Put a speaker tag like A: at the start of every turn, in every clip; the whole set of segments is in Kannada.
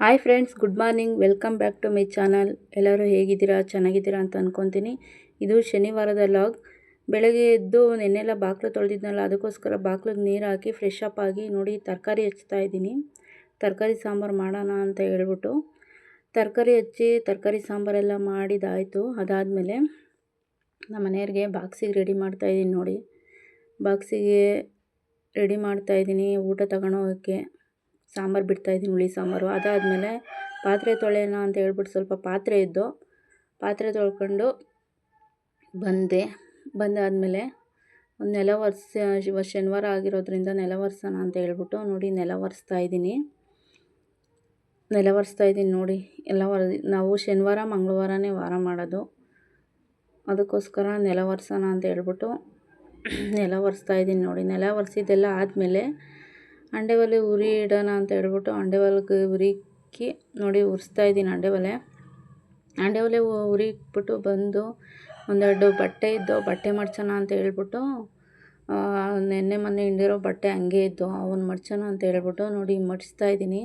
A: Hi friends good morning welcome back to my channel ಎಲ್ಲರೂ ಹೇಗಿದ್ದೀರಾ? ಚೆನ್ನಾಗಿದ್ದೀರಾ ಅಂತ ಅಂದ್ಕೊತೀನಿ ಇದು ಶನಿವಾರದ ಲಾಗ್ ಬೆಳಗ್ಗೆ ಎದ್ದು ನೆನ್ನೆಲ್ಲ ಬಾಗಿಲು ತೊಳೆದಿದ್ನಲ್ಲ, ಅದಕ್ಕೋಸ್ಕರ ಬಾಗಿಲಿಗೆ ನೀರು ಹಾಕಿ ಫ್ರೆಶ್ ಅಪ್ ಆಗಿ ನೋಡಿ ತರಕಾರಿ ಹಚ್ತಾ ಇದ್ದೀನಿ. ತರಕಾರಿ ಸಾಂಬಾರು ಮಾಡೋಣ ಅಂತ ಹೇಳ್ಬಿಟ್ಟು. ತರಕಾರಿ ಹಚ್ಚಿ ತರಕಾರಿ ಸಾಂಬಾರೆಲ್ಲ ಮಾಡಿದಾಯಿತು. ಅದಾದಮೇಲೆ ನಮ್ಮ ಮನೆಯವ್ರಿಗೆ ಬಾಕ್ಸಿಗೆ ರೆಡಿ ಮಾಡ್ತಾಯಿದ್ದೀನಿ ನೋಡಿ. ಬಾಕ್ಸಿಗೆ ರೆಡಿ ಮಾಡ್ತಾಯಿದ್ದೀನಿ ಊಟ ತಗೊಂಡೋಗೋಕ್ಕೆ ಸಾಂಬಾರು ಬಿಡ್ತಾಯಿದ್ದೀನಿ ಹುಳಿ ಸಾಂಬಾರು. ಅದಾದಮೇಲೆ ಪಾತ್ರೆ ತೊಳೆಯೋಣ ಅಂತ ಹೇಳ್ಬಿಟ್ಟು ಸ್ವಲ್ಪ ಪಾತ್ರೆ ಇದ್ದು ಪಾತ್ರೆ ತೊಳ್ಕೊಂಡು ಬಂದೆ. ಬಂದಾದಮೇಲೆ ಒಂದು ನೆಲ ಒರೆಸಿ ಶನಿವಾರ ಆಗಿರೋದ್ರಿಂದ ನೆಲ ಒರೆಸೋಣ ಅಂತ ಹೇಳ್ಬಿಟ್ಟು ನೋಡಿ ನೆಲ ಒರೆಸ್ತಾ ಇದ್ದೀನಿ. ನೆಲ ಒರೆಸ್ತಾ ಇದ್ದೀನಿ ನೋಡಿ. ಎಲ್ಲ ವರ ನಾವು ಶನಿವಾರ, ಮಂಗಳವಾರನೇ ವಾರ ಮಾಡೋದು. ಅದಕ್ಕೋಸ್ಕರ ನೆಲ ಒರೆಸೋಣ ಅಂತ ಹೇಳ್ಬಿಟ್ಟು ನೆಲ ಒರೆಸ್ತಾ ಇದ್ದೀನಿ ನೋಡಿ. ನೆಲ ಒರೆಸಿದ್ದೆಲ್ಲ ಆದಮೇಲೆ ಅಂಡೆ ಒಲೆ ಉರಿ ಇಡೋಣ ಅಂತ ಹೇಳ್ಬಿಟ್ಟು ಅಂಡೆ ಒಲೆಗೆ ಉರಿಕ್ಕಿ ನೋಡಿ ಉರಿಸ್ತಾ ಇದ್ದೀನಿ ಅಂಡೆ ಒಲೆ ಅಂಡೆ ಒಲೆ ಉರಿ ಇಟ್ಬಿಟ್ಟು ಬಂದು ಒಂದೆರಡು ಬಟ್ಟೆ ಇದ್ದು, ಬಟ್ಟೆ ಮಡ್ಚೋಣ ಅಂತ ಹೇಳ್ಬಿಟ್ಟು ನೆನ್ನೆ ಮೊನ್ನೆ ಹಿಂಡಿರೋ ಬಟ್ಟೆ ಹಂಗೆ ಇದ್ದು ಅವನ್ನ ಮಡ್ಚೋಣ ಅಂತ ಹೇಳ್ಬಿಟ್ಟು ನೋಡಿ ಮಡಿಸ್ತಾ ಇದ್ದೀನಿ.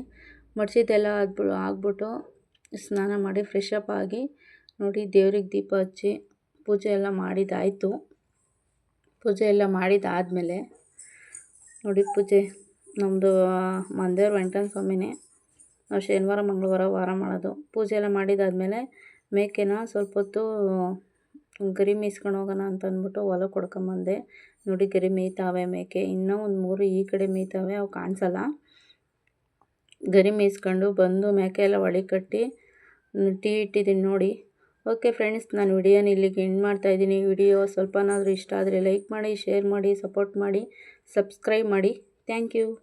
A: ಮಡಿಸಿದ್ದೆಲ್ಲ ಆದ್ಬಿಟ್ಟು ಆಗ್ಬಿಟ್ಟು ಸ್ನಾನ ಮಾಡಿ ಫ್ರೆಶ್ ಅಪ್ ಆಗಿ ನೋಡಿ ದೇವ್ರಿಗೆ ದೀಪ ಹಚ್ಚಿ ಪೂಜೆ ಎಲ್ಲ ಮಾಡಿದ್ದಾಯಿತು. ಪೂಜೆ ಎಲ್ಲ ಮಾಡಿದ್ದಾದಮೇಲೆ ನೋಡಿ ಪೂಜೆ ನಮ್ಮದು ಮಂದೇವ್ರ ವೆಂಕಟನ ಸ್ವಾಮಿನೇ. ನಾವು ಶನಿವಾರ, ಮಂಗಳವಾರ ವಾರ ಮಾಡೋದು. ಪೂಜೆ ಎಲ್ಲ ಮಾಡಿದ್ದಾದಮೇಲೆ ಮೇಕೆನ ಸ್ವಲ್ಪ ಹೊತ್ತು ಗರಿ ಮೀಸ್ಕೊಂಡು ಹೋಗೋಣ ಅಂತ ಅಂದ್ಬಿಟ್ಟು ಹೊಲಕ್ಕೆ ಕೊಡ್ಕೊಂಬಂದೆ. ನೋಡಿ ಗರಿ ಮೇಯ್ತಾವೆ ಮೇಕೆ. ಇನ್ನೂ ಒಂದು ಮೂರು ಈ ಕಡೆ ಮೇಯ್ತಾವೆ ಅವು ಕಾಣಿಸಲ್ಲ. ಗರಿ ಮೇಯ್ಸ್ಕೊಂಡು ಬಂದು ಮೇಕೆ ಎಲ್ಲ ಒಳಿ ಕಟ್ಟಿ ಟೀ ಇಟ್ಟಿದ್ದೀನಿ ನೋಡಿ. ಓಕೆ ಫ್ರೆಂಡ್ಸ್, ನಾನು ವಿಡಿಯೋನ ಇಲ್ಲಿಗೆ ಎಂಡ್ ಮಾಡ್ತಾಯಿದ್ದೀನಿ ವಿಡಿಯೋ ಸ್ವಲ್ಪನಾದರೂ ಇಷ್ಟ ಆದರೆ ಲೈಕ್ ಮಾಡಿ, ಶೇರ್ ಮಾಡಿ, ಸಪೋರ್ಟ್ ಮಾಡಿ, ಸಬ್ಸ್ಕ್ರೈಬ್ ಮಾಡಿ. Thank you.